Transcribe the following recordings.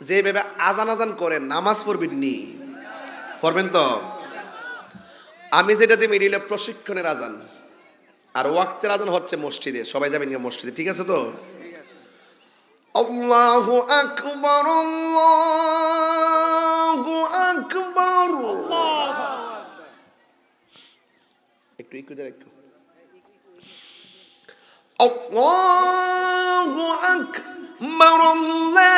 যেভাবে আজান আজান করে, নামাজ পড়বেন নি। পড়বেন তো? আমি যেটা দিয়ে মিডিলে প্রশিক্ষণের আজান। আর ওয়াক্তের আজান হচ্ছে মসজিদে। সবাই যাবেন মসজিদে, ঠিক আছে তো? আল্লাহু আকবার আল্লাহু আকবার। একটু একটু একটু। আল্লাহু আকবার, আল্লাহু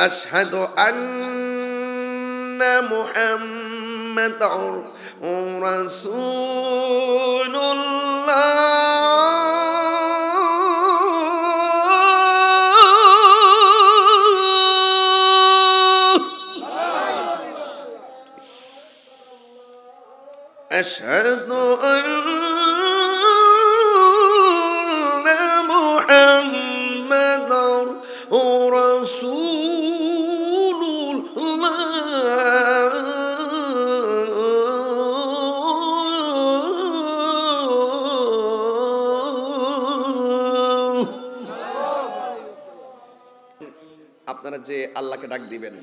أشهد أن محمد رسول أشهد أن محمد رسول الله আপনারা যে আল্লাহকে ডাক দিবেন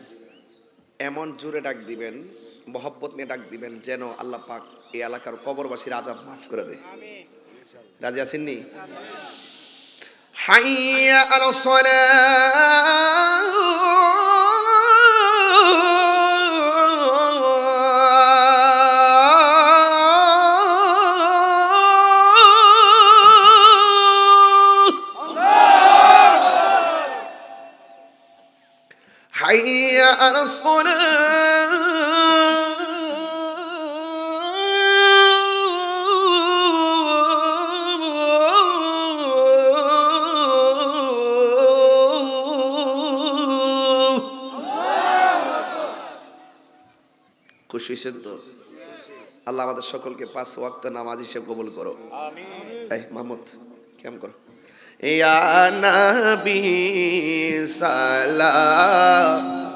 এমন জোরে ডাক দিবেন মহব্বত নিয়ে ডাক দিবেন যেন আল্লাহ পাক এই এলাকার কবরবাসীর আজাব মাফ করে দেয় রাজি আছেননি হাইয়া আলো حي على الصلاة খুশি হয়েছেন তো? আল্লাহ আমাদের সকলকে পাঁচ ওয়াক্ত নামাজ হিসেবে কবুল করো। এই মাহমুদ কেমন করো? ইয়া নবী সালাম